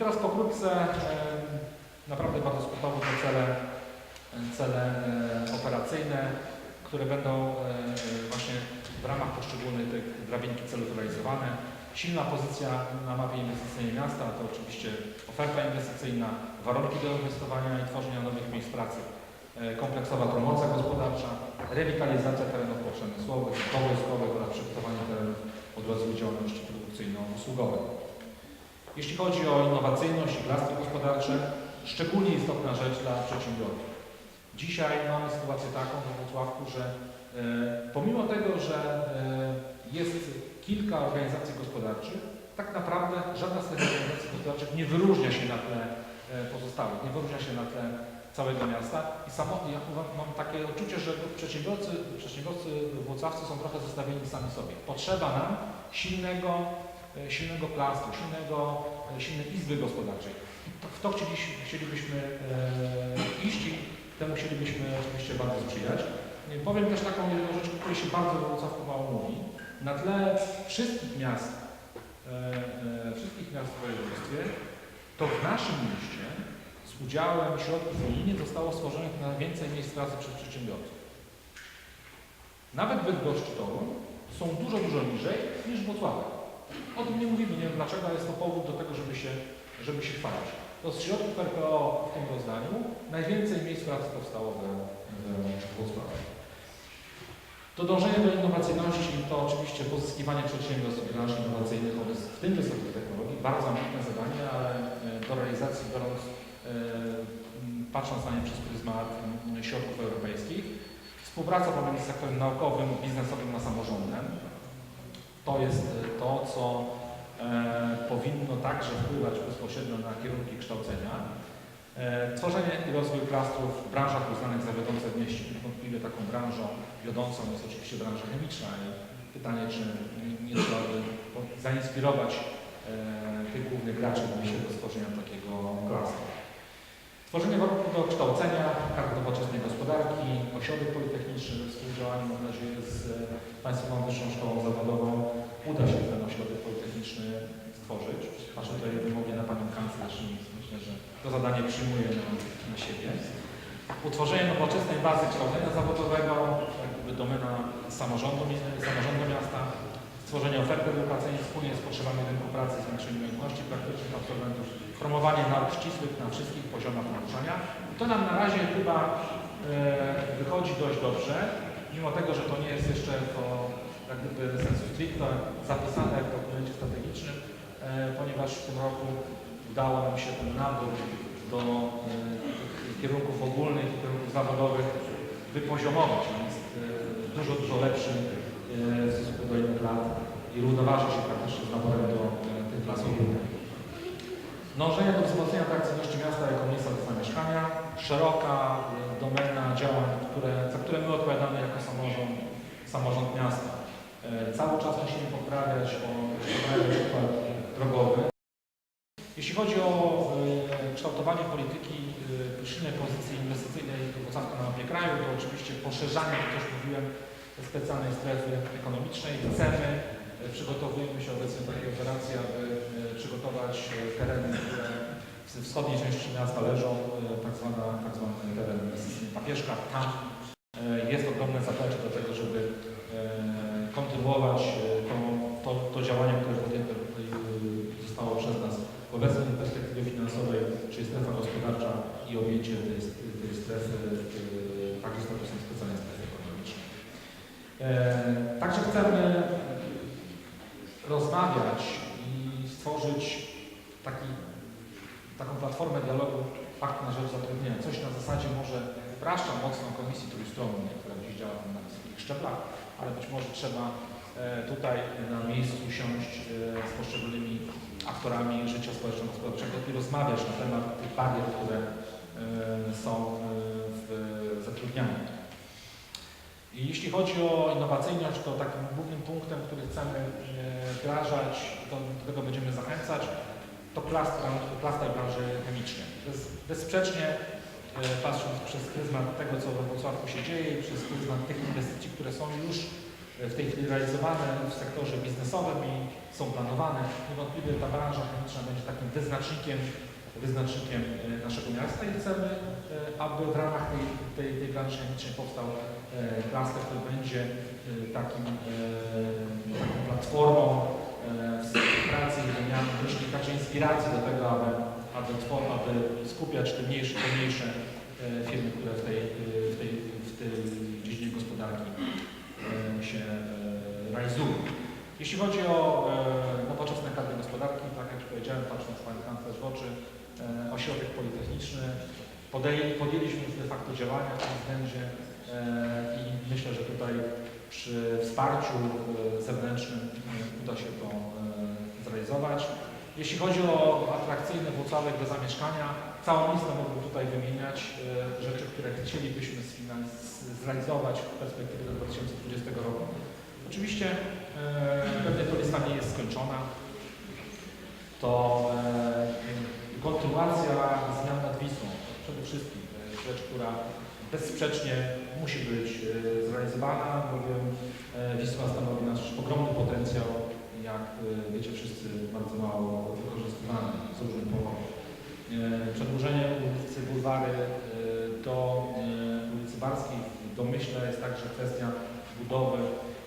teraz pokrótce naprawdę bardzo skrótowo te cele, cele operacyjne, które będą właśnie w ramach poszczególnych tych drabinki celów realizowane. Silna pozycja na mapie inwestycyjnej miasta to oczywiście oferta inwestycyjna, warunki do inwestowania i tworzenia nowych miejsc pracy, e, kompleksowa promocja gospodarcza, rewitalizacja terenów poprzemysłowych, kołyskowych oraz przygotowanie terenów pod rozwój działalności produkcyjno-usługowej. Jeśli chodzi o innowacyjność i klastry gospodarcze, szczególnie istotna rzecz dla przedsiębiorców. Dzisiaj mamy sytuację taką we Wrocławku, że e, pomimo tego, że e, jest kilka organizacji gospodarczych, tak naprawdę żadna z tych organizacji gospodarczych nie wyróżnia się na tle e, pozostałych, nie wyróżnia się na tle całego miasta i samo, ja mam takie odczucie, że przedsiębiorcy, przedsiębiorcy włocławcy są trochę zostawieni sami sobie. Potrzeba nam silnego, silnego plastru, silnego, e, silnej izby gospodarczej. W to chcieliśmy, chcielibyśmy e, iść i temu chcielibyśmy oczywiście bardzo sprzyjać. E, Powiem też taką jedną rzecz, o której się bardzo w Wrocławku mało mówi. Na tle wszystkich miast, e, e, wszystkich miast w województwie, to w naszym mieście z udziałem środków unijnych zostało stworzonych na więcej miejsc pracy przez przedsiębiorców. Nawet Bydgoszcz Toruń są dużo, dużo niżej niż Wrocławek. O tym nie mówimy, nie wiem dlaczego, ale jest to powód do tego, żeby się, żeby się chwalić. To z środków RPO w tym rozdaniu najwięcej miejsc pracy powstało we, we Wrocławiu. To dążenie do innowacyjności to oczywiście pozyskiwanie przedsiębiorstw w branży innowacyjnych oraz w tym wysokich technologii, bardzo ambitne zadanie, ale e, do realizacji biorąc, e, patrząc na nie przez pryzmat środków europejskich, współpraca pomiędzy sektorem naukowym, biznesowym a samorządem. To jest e, to, co e, powinno także wpływać bezpośrednio na kierunki kształcenia. E, Tworzenie i rozwój klastrów w branżach uznanych za wiodące w mieście. Niewątpliwie taką branżą wiodącą jest oczywiście branża chemiczna i pytanie, czy nie, trzeba by zainspirować tych głównych graczy w myśl do stworzenia takiego klastra. Tworzenie warunków do kształcenia, karty nowoczesnej gospodarki, ośrodek politechniczny we współdziałaniu, mam nadzieję, z Państwową Wyższą Szkołą Zawodową uda się ten ośrodek politechniczny stworzyć. Patrzę tutaj wymognie na Panią Kanclerz i myślę, że to zadanie przyjmuję na, na siebie. Utworzenie nowoczesnej bazy kształcenia zawodowego, jak gdyby domena samorządu, samorządu miasta, stworzenie oferty edukacyjnej wspólnie z potrzebami rynku pracy, zwiększenie umiejętności praktycznych absolwentów, promowanie nauk ścisłych na wszystkich poziomach nauczania. To nam na razie chyba e, wychodzi dość dobrze, mimo tego, że to nie jest jeszcze to jak gdyby sensu stricto zapisane w dokumencie strategicznym, e, ponieważ w tym roku udało nam się ten nabór do e, kierunków ogólnych i kierunków zawodowych wypoziomować. On jest e, dużo, dużo lepszy w stosunku do innych lat i równoważy się praktycznie z naborem do tych klas ogólnych. Dążenie do wzmocnienia atrakcyjności miasta jako miejsca do zamieszkania, szeroka domena działań, które, za które my odpowiadamy jako samorząd, samorząd miasta. E, Cały czas musimy poprawiać o poprawiać przykład drogowy. Jeśli chodzi o e, kształtowanie polityki e, silnej pozycji inwestycyjnej Wrocławka na mapie kraju, to oczywiście poszerzanie, jak też mówiłem, specjalnej strefy ekonomicznej. Chcemy, e, przygotowujemy się obecnie do takiej operacji, aby e, przygotować e, tereny, które w wschodniej części miasta leżą, e, tak, zwana, tak teren Papieszka. Tam e, jest ogromne zaplecze do tego, żeby e, kontynuować e, to, to, to działanie, które podjęte zostało przez nas w obecnej perspektywie finansowej, czyli strefa gospodarcza i objęcie tej, tej strefy e, także statusem specjalnej strefy ekonomicznej. E, Także chcemy rozmawiać i stworzyć taki, taką platformę dialogu Pakt na rzecz zatrudnienia. Coś na zasadzie może upraszcza mocno Komisji Trójstronnej, która dziś działa na wysokich szczeblach, ale być może trzeba e, tutaj na miejscu usiąść e, z poszczególnymi aktorami życia społeczno-gospodarczego i rozmawiać na temat tych barier, które e, są w zatrudnianiu. I jeśli chodzi o innowacyjność, to takim głównym punktem, który chcemy wdrażać, to do tego będziemy zachęcać, to klastra, klastra branży chemicznej. Bez, bezsprzecznie e, patrząc przez pryzmat tego, co we Wrocławku się dzieje przez pryzmat tych inwestycji, które są już e, w tej chwili realizowane w sektorze biznesowym i są planowane. Niewątpliwie ta branża chemiczna będzie takim wyznacznikiem, wyznacznikiem e, naszego miasta i chcemy, e, aby w ramach tej, tej, tej branży chemicznej powstał e, klaster, który będzie e, takim, e, taką platformą e, współpracy i wymiany myśli, także inspiracji do tego, aby, aby, skupiać te mniejsze, te mniejsze e, firmy, które w tej, e, w tej, w tej dziedzinie gospodarki e, się realizują. Jeśli chodzi o nowoczesne kadry gospodarki, tak jak już powiedziałem, patrząc Pani Kanclerz w oczy, ośrodek politechniczny, podjęliśmy już de facto działania w tym względzie i myślę, że tutaj przy wsparciu zewnętrznym uda się to zrealizować. Jeśli chodzi o atrakcyjny Włocławek do zamieszkania, całą listę mógłbym tutaj wymieniać e, rzeczy, które chcielibyśmy zrealizować w perspektywie do 2020 roku. Oczywiście e, pewnie to lista nie jest skończona. To e, kontynuacja zmian nad Wisłą. Przede wszystkim rzecz, która bezsprzecznie musi być zrealizowana, bowiem Wisła stanowi nasz ogromny potencjał, jak e, wiecie wszyscy, bardzo mało wykorzystywany z różnych powodów. E, Przedłużenie ulicy Bulwary e, do ulicy Barskiej w domyśle jest także kwestia budowy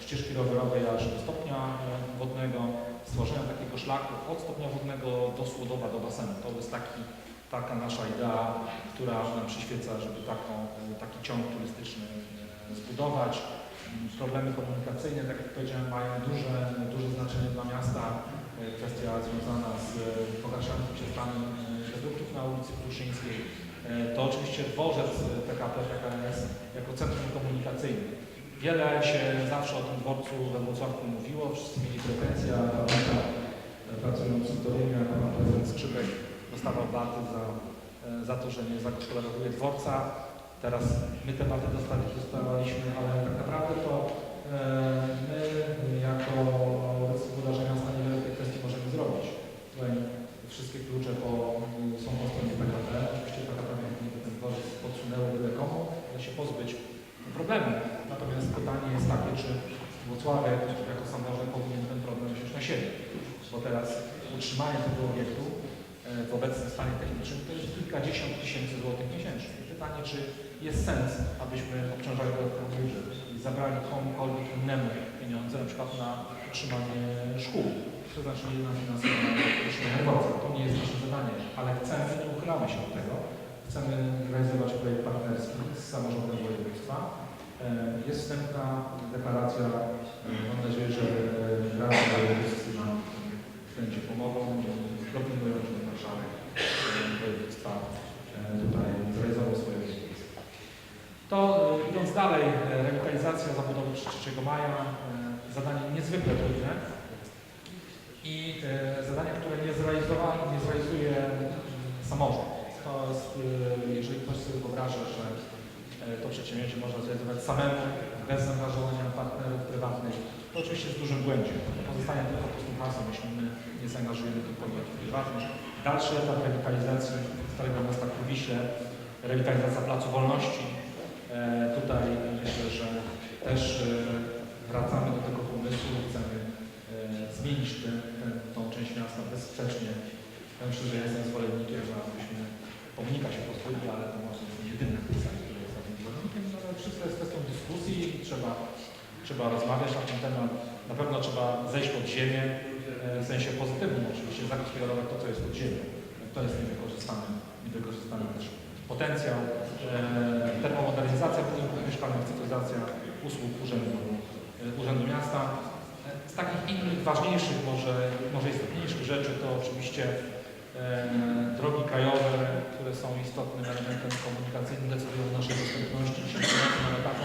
ścieżki rowerowej aż do stopnia wodnego, stworzenia takiego szlaku od stopnia wodnego do Słodowa, do basenu. To jest taki, taka nasza idea, która nam przyświeca, żeby taką, e, taki ciąg turystyczny e, zbudować. Problemy komunikacyjne, tak jak powiedziałem, mają duże, duże znaczenie dla miasta. E, Kwestia związana z pogarszającym się stanem produktów na ulicy Kruszyńskiej. To oczywiście dworzec PKP, PKS jako centrum komunikacyjne. Wiele się zawsze o tym dworcu we Wrocławku mówiło, wszyscy mieli pretensje, a pracując w jak pan prezydent Skrzypek dostawał baty za, e, za to, że nie zagospodarowuje dworca. Teraz my te baty dostawaliśmy, ale tak naprawdę to e, my jako miasta niewiele w tej kwestii możemy zrobić. Tutaj wszystkie klucze po, są po stronie PKP. Oczywiście PKP jakby ten dworzec podsunęło byle komu, ale się pozbyć problemu. Natomiast pytanie jest takie, czy Włocławek jako samorząd powinien ten problem wziąć na siebie. Bo teraz utrzymanie tego obiektu w obecnym stanie technicznym to jest kilkadziesiąt tysięcy złotych miesięcznie. Pytanie, czy jest sens, abyśmy obciążali dodatkowo budżet i zabrali komukolwiek innemu pieniądze, na przykład na utrzymanie szkół, to znaczy nie na finansowanie dworca. To nie jest nasze zadanie, ale chcemy, nie uchylamy się od tego, chcemy realizować projekt partnerski z samorządem województwa. E, Jest wstępna deklaracja. E, Mam nadzieję, że e, rady województwa będzie pomogą. Proponują, To e, idąc dalej, e, rewitalizacja zabudowy 3 maja, e, zadanie niezwykle trudne i e, zadanie, które nie, zrealizowa, nie zrealizuje mm, samorząd. To jest, e, jeżeli ktoś sobie wyobraża, że to przedsięwzięcie można zrealizować samemu, bez zaangażowania partnerów prywatnych, to oczywiście w dużym błędzie. Pozostanie tylko po prostu hasłem, jeśli my nie zaangażujemy tych podmiotów prywatnych. Dalszy etap rewitalizacji Starego Miasta Kuwiśle, rewitalizacja Placu Wolności. E, tutaj myślę, że też e, wracamy do tego pomysłu, chcemy e, zmienić tę tą część miasta bezsprzecznie. Ja myślę, że jestem zwolennikiem, abyśmy pomnika się pozbyli, ale to może jest nie jedyny pisanie, który jest takim zwolennikiem, no, ale wszystko jest kwestią dyskusji i trzeba, trzeba rozmawiać na ten temat. Na pewno trzeba zejść pod ziemię, w sensie pozytywnym oczywiście, zagospodarować to, co jest pod ziemią. To jest niewykorzystany, niewykorzystany też potencjał. E, termomodernizacja budynków mieszkalnych, cyfryzacja usług urzędu, e, urzędu miasta. E, Z takich innych ważniejszych, może, może istotniejszych rzeczy to oczywiście e, drogi krajowe, które są istotnym elementem komunikacyjnym, decydują o naszej dostępności. Dzisiaj mamy taką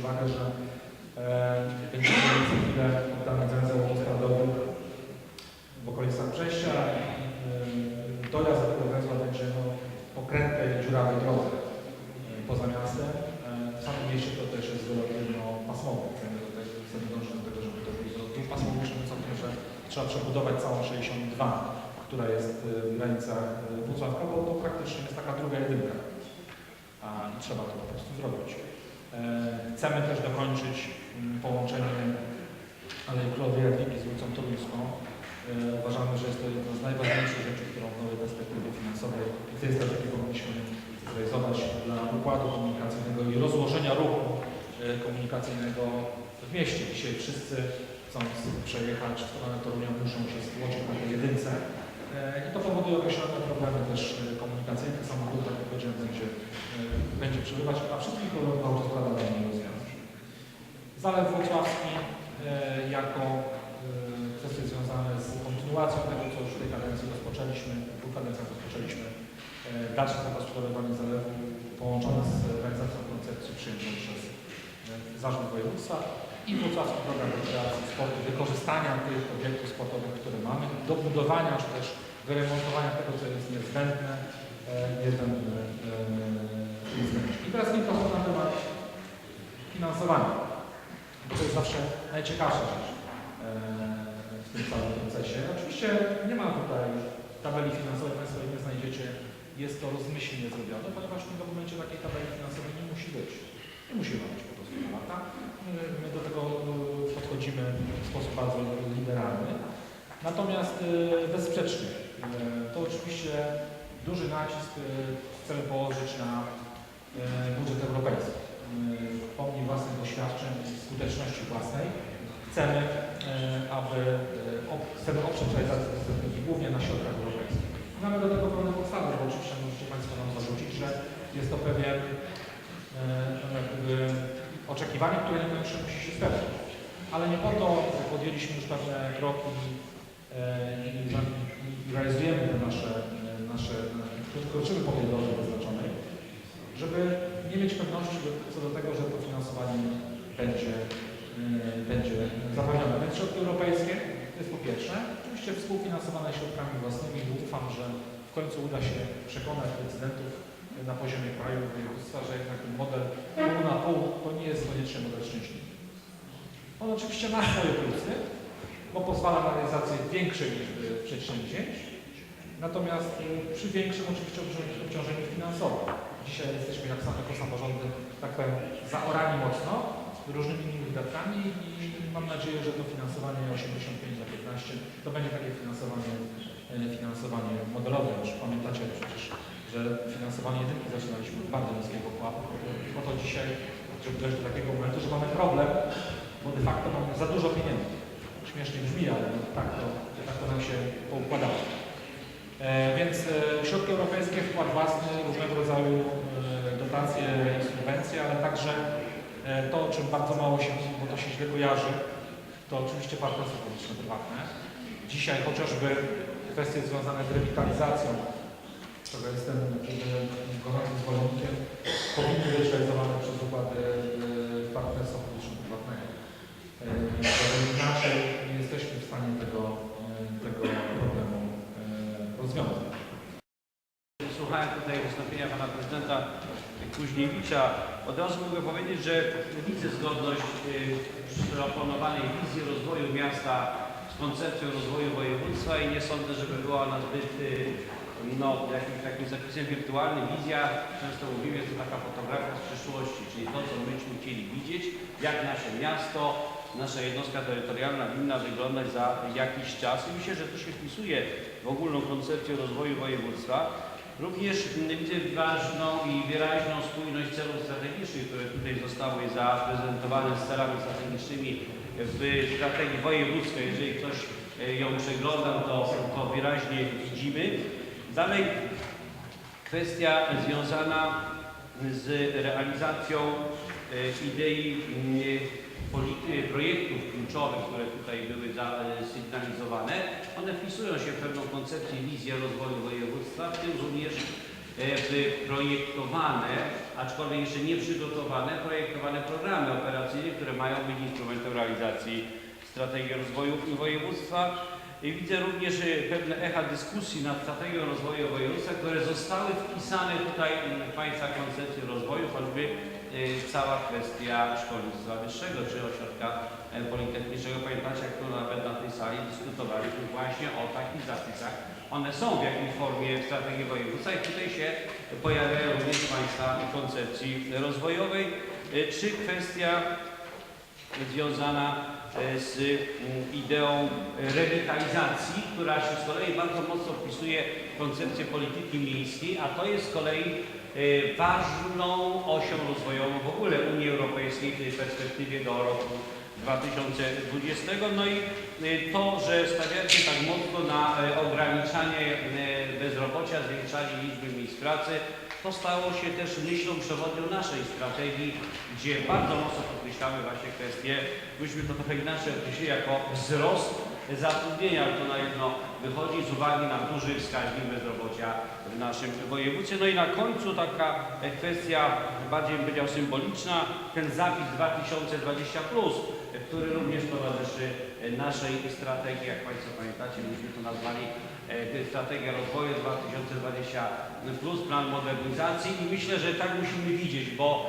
uwagę, że e, będziemy mieli za chwilę oddany węzeł w okolicach Brześcia i e, dojazd do tego węzła będzie no, po krętej, dziurawej drodze e, poza miastem. E, W samym mieście to też jest no, pasmowy. Chcemy do chcemy dążyć do tego, żeby to było dwupasmowy, mówiąc o tym, że trzeba przebudować całą 62, która jest e, w granicach Włocławka, bo to praktycznie jest taka druga jedynka. A i trzeba to po prostu zrobić. Chcemy też dokończyć mm, połączenie Alei Jadwigi z ulicą Toruńską. E, Uważamy, że jest to jedna z najważniejszych rzeczy, którą w nowej perspektywie finansowej w tej strategii powinniśmy zrealizować dla układu komunikacyjnego i rozłożenia ruchu e, komunikacyjnego w mieście. Dzisiaj wszyscy chcąc przejechać w stronę Torunia muszą się stłoczyć na tej jedynce. E, I to powoduje określone problemy też komunikacyjne. Samochód, tak jak powiedziałem, będzie, będzie przebywać, a wszystkich problemów autostrada nie rozwiąże. Zalew Włocławski jako e, kwestie związane z kontynuacją tego, co już w tej kadencji rozpoczęliśmy, w dwóch kadencjach rozpoczęliśmy, dalsze zagospodarowanie zalewu połączone z realizacją koncepcji przyjętą przez e, Zarząd Województwa i Włocławski Program Rekreacji Sportu, wykorzystania tych obiektów sportowych, które mamy, dobudowania czy też wyremontowania tego, co jest niezbędne, e, niezbędne e, względzie. I teraz kilka słów na temat finansowania. Bo to jest zawsze najciekawsza rzecz w tym całym procesie. Oczywiście nie ma tutaj tabeli finansowej, Państwo nie znajdziecie. Jest to rozmyślnie zrobione, ponieważ w tym dokumencie takiej tabeli finansowej nie musi być. Nie musi ona być po prostu zawarta. My, do tego e, podchodzimy w sposób bardzo liberalny. Natomiast e, bezsprzecznie e, to oczywiście duży nacisk chcemy położyć na budżet europejski. Pomni własnych doświadczeń i skuteczności własnej chcemy, aby e, chcemy oprzeć realizację strategii głównie na środkach europejskich. Mamy do tego pewne podstawy, bo oczywiście możecie Państwo nam zarzucić, że jest to pewien e, jakby oczekiwanie, które niekoniecznie musi się spełnić. Ale nie po to podjęliśmy już pewne kroki e, i, realizujemy nasze, e, nasze e, kroczymy po tej drodze wyznaczonej, żeby nie mieć pewności co do tego, że to finansowanie będzie, e, będzie zapewnione. Więc środki europejskie to jest po pierwsze, oczywiście współfinansowane środkami własnymi ufam, że w końcu uda się przekonać decydentów na poziomie kraju, województwa, że jednak ten model pół na pół to nie jest koniecznie model szczęśliwy. On oczywiście ma swoje plusy, bo pozwala na realizację większej liczby przedsięwzięć, natomiast y, przy większym oczywiście obciążeniu, finansowym. Dzisiaj jesteśmy jak sam, jako samorządy, tak powiem, zaorani mocno różnymi innymi wydatkami i mam nadzieję, że to finansowanie 85 na 15 to będzie takie finansowanie, y, finansowanie modelowe. Już pamiętacie przecież, że finansowanie jedynki zaczynaliśmy od bardzo niskiego pułapu, po to dzisiaj, żeby dojść do takiego momentu, że mamy problem, bo de facto mamy za dużo pieniędzy. Śmiesznie brzmi, ale tak, to, tak to nam się poukładało. E, więc e, środki europejskie, wkład własny, różnego rodzaju e, dotacje subwencje, ale także e, to, o czym bardzo mało się mówi, bo to się źle kojarzy, to oczywiście partnerstwo publiczno-prywatne. Dzisiaj chociażby kwestie związane z rewitalizacją, czego jestem e, gorącym zwolennikiem, powinny być realizowane przez układy e, partnerstwa publiczno-prywatnego. E, Inaczej nie jesteśmy w stanie tego, e, tego problemu e, rozwiązać. Słuchałem tutaj wystąpienia pana prezydenta Kuźniewicza. Od razu mogę powiedzieć, że widzę zgodność y, proponowanej wizji rozwoju miasta z koncepcją rozwoju województwa i nie sądzę, żeby była ona zbyt y, no, jakimś takim zapisem wirtualnym. Wizja, często mówimy, jest to taka fotografia z przyszłości, czyli to, co myśmy chcieli widzieć, jak nasze miasto, nasza jednostka terytorialna winna wyglądać za jakiś czas. I myślę, że to się wpisuje w ogólną koncepcję rozwoju województwa. Również widzę ważną i wyraźną spójność celów strategicznych, które tutaj zostały zaprezentowane z celami strategicznymi w strategii wojewódzkiej. Jeżeli ktoś e, ją przegląda, to, to wyraźnie widzimy. Dalej kwestia związana z realizacją e, idei polity- projektów kluczowych, które tutaj były zasygnalizowane, one wpisują się w pewną koncepcję, wizję rozwoju województwa, w tym e, w projektowane, aczkolwiek jeszcze nie przygotowane, projektowane programy operacyjne, które mają być instrumentem realizacji strategii rozwoju województwa. I widzę również e, pewne echa dyskusji nad strategią rozwoju województwa, które zostały wpisane tutaj w Państwa koncepcję rozwoju, choćby e, cała kwestia szkolnictwa wyższego czy ośrodka e, politechnicznego. Pamiętacie, jak tu nawet na tej sali dyskutowaliśmy właśnie o takich zapisach. One są w jakiejś formie w strategii województwa i tutaj się pojawiają również Państwa koncepcji rozwojowej. E, Czy kwestia związana z mm, ideą rewitalizacji, która się z kolei bardzo mocno wpisuje w koncepcję polityki miejskiej, a to jest z kolei ważną osią rozwojową w ogóle Unii Europejskiej w tej perspektywie do roku 2020. No i e, to, że stawiacie tak mocno na e, ograniczanie bezrobocia, zwiększanie liczby miejsc pracy, to stało się też myślą przewodnią naszej strategii, gdzie bardzo mocno podkreślamy właśnie kwestię, myśmy to trochę inaczej określili jako wzrost zatrudnienia, ale to na jedno wychodzi z uwagi na duży wskaźnik bezrobocia w naszym województwie. No i na końcu taka e, kwestia bardziej bym powiedział symboliczna, ten zapis 2020, e, który również towarzyszy e, naszej strategii, jak Państwo pamiętacie, myśmy to nazwali strategia rozwoju 2020 plus plan modernizacji i myślę, że tak musimy widzieć, bo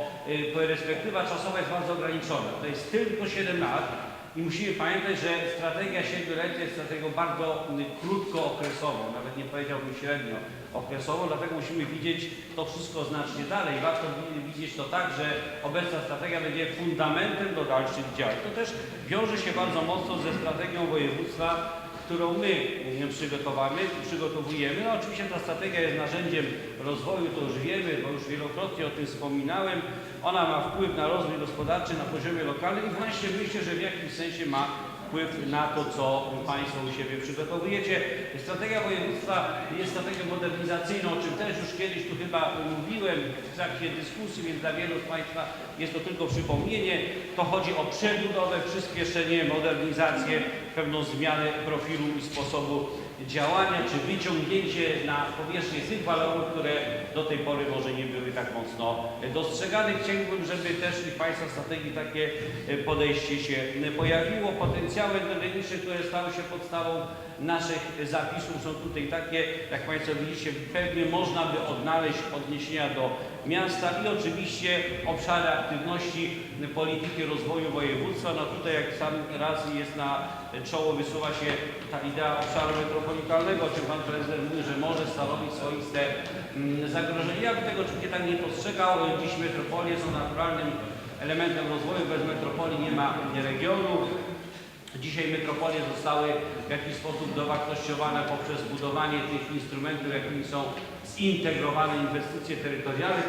perspektywa czasowa jest bardzo ograniczona. To jest tylko 7 lat i musimy pamiętać, że strategia 7-letnia jest strategią bardzo mm, krótkookresową, nawet nie powiedziałbym średniookresową, dlatego musimy widzieć to wszystko znacznie dalej. Warto wi- widzieć to tak, że obecna strategia będzie fundamentem do dalszych działań. To też wiąże się bardzo mocno ze strategią województwa, którą my przygotowamy, przygotowujemy. No oczywiście ta strategia jest narzędziem rozwoju, to już wiemy, bo już wielokrotnie o tym wspominałem. Ona ma wpływ na rozwój gospodarczy na poziomie lokalnym i właśnie myślę, że w jakimś sensie ma wpływ na to, co Państwo u siebie przygotowujecie. Strategia województwa jest strategią modernizacyjną, o czym też już kiedyś tu chyba mówiłem w trakcie dyskusji, więc dla wielu z Państwa jest to tylko przypomnienie. To chodzi o przebudowę, przyspieszenie, modernizację, pewną zmianę profilu i sposobu działania, czy wyciągnięcie na powierzchnię tych walorów, które do tej pory może nie były tak mocno dostrzegane. Chciałbym, żeby też w Państwa strategii takie podejście się pojawiło. Potencjały energetyczne, które stały się podstawą naszych zapisów są tutaj takie, jak Państwo widzicie, pewnie można by odnaleźć odniesienia do miasta i oczywiście obszary aktywności polityki rozwoju województwa. No tutaj jak sam raz jest na czoło wysuwa się ta idea obszaru metropolitalnego, o czym Pan Prezydent mówi, że może stanowić swoiste mm, zagrożenie. Ja bym tego oczywiście tak nie postrzegał. Dziś metropolie są naturalnym elementem rozwoju. Bez metropolii nie ma regionu. Dzisiaj metropolie zostały w jakiś sposób dowartościowane poprzez budowanie tych instrumentów, jakimi są zintegrowane inwestycje terytorialne.